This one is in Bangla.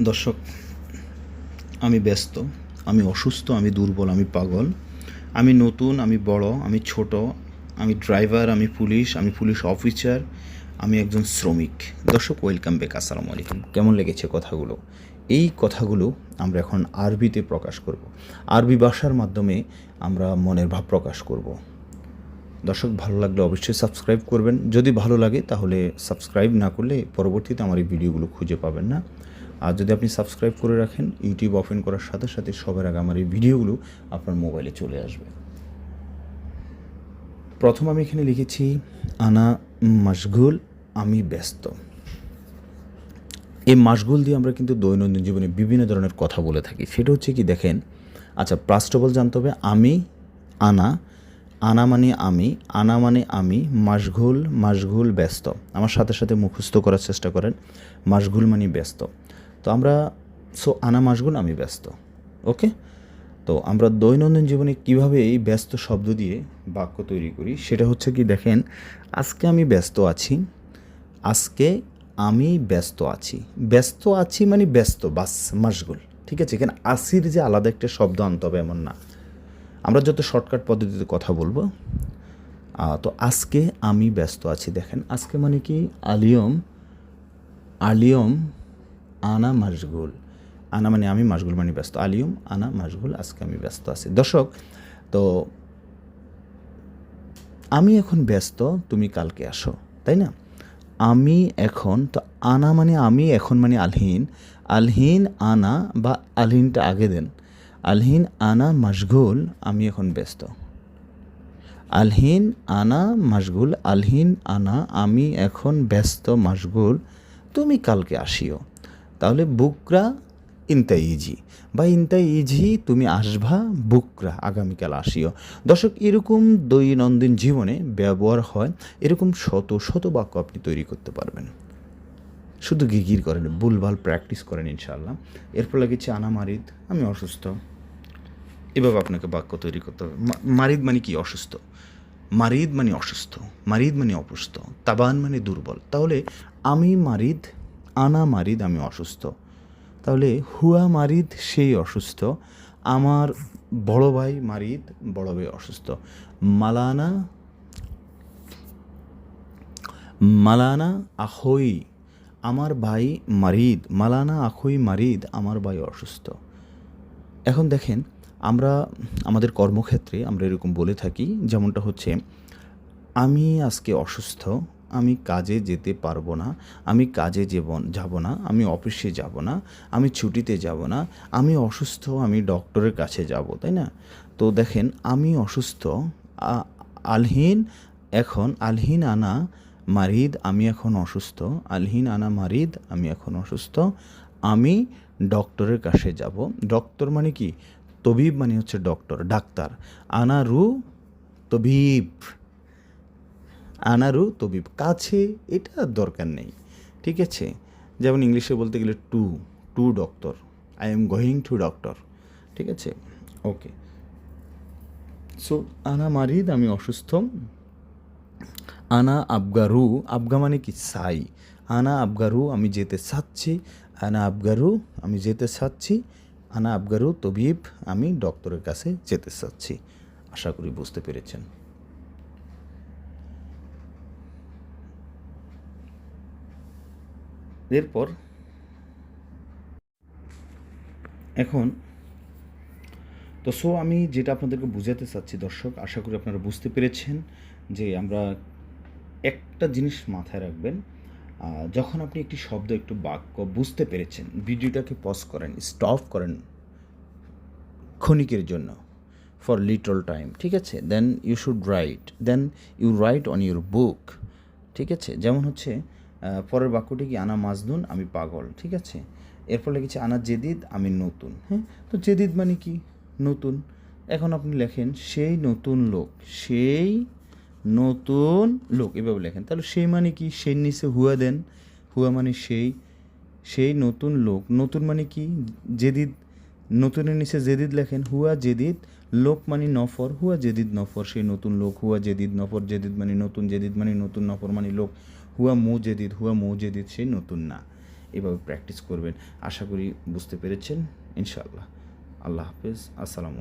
দর্শক, আমি ব্যস্ত, আমি অসুস্থ, আমি দুর্বল, আমি পাগল। আমি নতুন, আমি বড়, আমি ছোট, আমি ড্রাইভার, আমি পুলিশ আমি পুলিশ অফিসার, আমি একজন শ্রমিক। দর্শক, ওয়েলকাম ব্যাক, আসসালামু আলাইকুম। কেমন লেগেছে কথাগুলো? এই কথাগুলো আমরা এখন আরবিতে প্রকাশ করব। আরবি ভাষার মাধ্যমে আমরা মনের ভাব প্রকাশ করব। দর্শক, ভালো লাগলে অবশ্যই সাবস্ক্রাইব করবেন। যদি ভালো লাগে, তাহলে সাবস্ক্রাইব না করলে পরবর্তীতে আমার এই ভিডিওগুলো খুঁজে পাবেন না। আর যদি আপনি সাবস্ক্রাইব করে রাখেন ইউটিউব ওপেন করার সাথে সাথে সবার আগে আমার এই ভিডিওগুলো আপনার মোবাইলে চলে আসবে। প্রথম আমি এখানে লিখেছি, আনা মাসগুল আমি ব্যস্ত। এই মাসগুল দিয়ে আমরা কিন্তু দৈনন্দিন জীবনে বিভিন্ন ধরনের কথা বলে থাকি। সেটা হচ্ছে কি, দেখেন আচ্ছা ফার্স্ট অফ অল জানতে হবে, আমি, আনা আনা মানে আমি, আনা মানে আমি মাসগুল মাসগুল ব্যস্ত। আমার সাথে সাথে মুখস্থ করার চেষ্টা করেন মাসগুল মানে ব্যস্ত। তো আমরা সো আনা মাসগুল আমি ব্যস্ত ওকে তো আমরা দৈনন্দিন জীবনে কীভাবে এই ব্যস্ত শব্দ দিয়ে বাক্য তৈরি করি, সেটা হচ্ছে কি, দেখেন, আজকে আমি ব্যস্ত আছি, আজকে আমি ব্যস্ত আছি। ব্যস্ত আছি মানে ব্যস্ত, বাস মাসগুল ঠিক আছে? এখানে আসির যে আলাদা একটা শব্দ আনতে হবে এমন না। আমরা যত শর্টকাট পদ্ধতিতে কথা বলব তো আজকে আমি ব্যস্ত আছি, দেখেন, আজকে মানে কি? আলিয়ম আলিয়ম আনা মাসগুল আনা মানে আমি মাসগুল মানে ব্যস্ত। আলিয়ম, আনা মাসগুল আজকে আমি ব্যস্ত আছি। দর্শক, তো আমি এখন ব্যস্ত, তুমি কালকে আসো, তাই না? আমি এখন, তো আনা মানে আমি, এখন মানে আলহীন। আলহীন, আনা বা আলহীনটা আগে দেন। আলহীন, আনা মাসগুল আমি এখন ব্যস্ত। আলহীন, আনা মাসগুল আলহীন, আনা, আমি এখন ব্যস্ত মাসগুল তুমি কালকে আসিও। তাহলে বুকরা ইনতা ইজি। বা ইনতা ইজি, তুমি আসবা বুকরা, আগামীকাল আসিও। দর্শক, এরকম দৈনন্দিন জীবনে ব্যবহার হয়, এরকম শত শত বাক্য আপনি তৈরি করতে পারবেন। শুধু গিগির করেন, ভুলভাল প্র্যাকটিস করেন ইনশাআল্লাহ। এরপর লাগেছে আনা মারিদ আমি অসুস্থ। এভাবে আপনাকে বাক্য তৈরি করতে হবে। মারিদ মানে কি? অসুস্থ। মারিদ মানে অসুস্থ। মারিদ মানে অসুস্থ তাবান মানে দুর্বল। তাহলে আমি মারিদ আনা মারিদ আমি অসুস্থ। তাহলে হুয়া মারিদ সেই অসুস্থ, আমার বড় ভাই মারিদ বড় ভাই অসুস্থ। মালানা মালানা আখই আমার ভাই মারিদ, মালানা আখই মারিদ আমার ভাই অসুস্থ। এখন দেখেন, আমরা, আমাদের কর্মক্ষেত্রে আমরা এরকম বলে থাকি, যেমনটা হচ্ছে, আমি আজকে অসুস্থ আমি কাজে যেতে পারব না, আমি কাজে যাব না, আমি অফিসে যাব না, আমি ছুটিতে যাব না, আমি অসুস্থ, আমি ডক্টরের কাছে যাব, তাই না? তো দেখেন, আমি অসুস্থ আলহিন, এখন আলহিন আনা মারিদ, আমি এখন অসুস্থ, আলহিন আনা মারিদ, আমি এখন অসুস্থ, আমি ডক্টরের কাছে যাব। ডক্টর মানে কি? তবিব মানে হচ্ছে ডক্টর, ডাক্তার। আনা রু তবিব। আনারু তবিব, কাছে এটা দরকার নেই, ঠিক আছে? যেমন ইংলিশে বলতে গেলে to to doctor, I am going to doctor, ঠিক আছে? ওকে। সো, আনা মারিদ, আমি অসুস্থ। আনা আবগারু, আবগা মানে কি? সাই। আনা আবগারু, আমি যেতে চাচ্ছি। আনা আবগারু, আমি যেতে চাচ্ছি। আনা আবগারু তবিব, আমি ডক্টরের কাছে যেতে চাচ্ছি। আশা করি বুঝতে পেরেছেন। এরপর এখন, তো সো আমি যেটা আপনাদেরকে বোঝাতে চাচ্ছি দর্শক, আশা করি আপনারা বুঝতে পেরেছেন যে আমরা একটা জিনিস মাথায় রাখবেন যখন আপনি একটি শব্দ, একটু বাক্য বুঝতে পেরেছেন, ভিডিওটাকে পজ করেন স্টপ করেন ক্ষণিকের জন্য ফর লিটল টাইম ঠিক আছে? Then you should write then you write on your book ঠিক আছে? যেমন হচ্ছে পরের বাক্যটি কি, আনা মাজনুন, আমি পাগল। ঠিক আছে? এরপর লিখেছি, আনা জেদিদ, আমি নতুন। হ্যাঁ? তো জেদিদ মানে কি? নতুন। এখন আপনি লেখেন, সেই নতুন লোক, সেই নতুন লোক। এভাবে লেখেন। তাহলে সেই মানে কি? সেই নিচে হুয়া দেন। হুয়া মানে সেই সেই নতুন লোক। নতুন মানে কি? জেদিদ, নতুনের নিচে জেদিদ লেখেন। হুয়া জেদিদ লোক মানে নফর, হুয়া জেদিদ নফর, সেই নতুন লোক, হুয়া জেদিদ নফর, জেদিদ মানে নতুন, জেদিদ মানে নতুন, নফর মানে লোক, হুয়া মৌ জেদিদ, হুয়া মৌ জেদিদ, সেই নতুন না। এভাবে প্র্যাকটিস করবেন। আশা করি বুঝতে পেরেছেন। ইনশাল্লাহ আল্লাহ হাফেজ। আসসালামু